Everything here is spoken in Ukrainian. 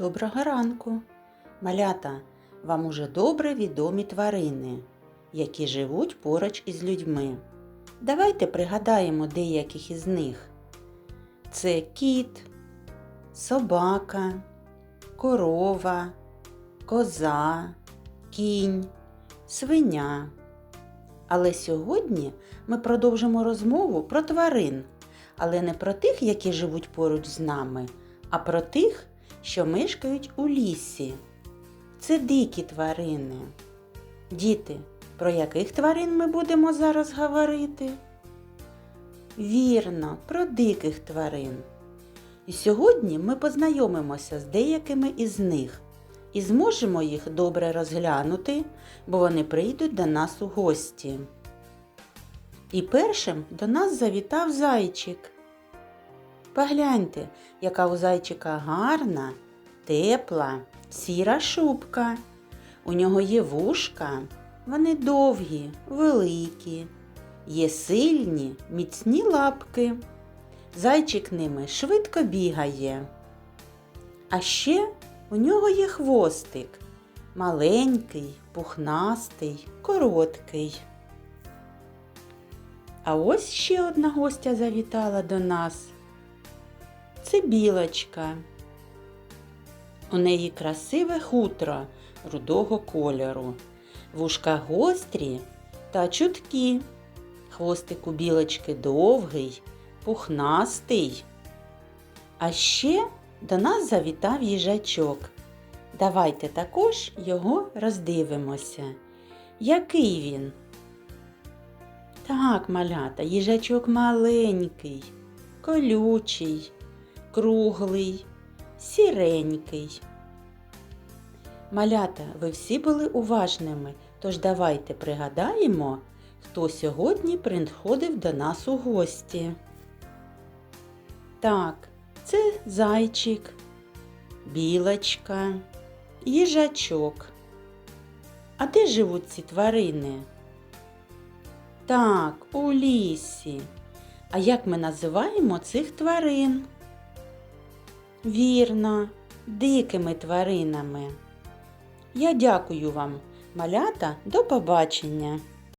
Доброго ранку. Малята, вам уже добре відомі тварини, які живуть поруч із людьми. Давайте пригадаємо деяких із них. Це кіт, собака, корова, коза, кінь, свиня. Але сьогодні ми продовжимо розмову про тварин, але не про тих, які живуть поруч з нами, а про тих, що мешкають у лісі. Це дикі тварини. Діти, про яких тварин ми будемо зараз говорити? Вірно, про диких тварин. І сьогодні ми познайомимося з деякими із них і зможемо їх добре розглянути, бо вони прийдуть до нас у гості. І першим до нас завітав зайчик. Погляньте, яка у зайчика гарна, тепла, сіра шубка. У нього є вушка, вони довгі, великі, є сильні, міцні лапки. Зайчик ними швидко бігає. А ще у нього є хвостик маленький, пухнастий, короткий. А ось ще одна гостя завітала до нас. Це білочка. У неї красиве хутро рудого кольору, вушка гострі та чуткі. Хвостик у білочки довгий, пухнастий. А ще до нас завітав їжачок. Давайте також його роздивимося. Який він? Так, малята, їжачок маленький, колючий, круглий, сіренький. Малята, ви всі були уважними, тож давайте пригадаємо, хто сьогодні приходив до нас у гості. Так, це зайчик, білочка, їжачок. А де живуть ці тварини? Так, у лісі. А як ми називаємо цих тварин? Вірно, дикими тваринами. Я дякую вам, малята, до побачення!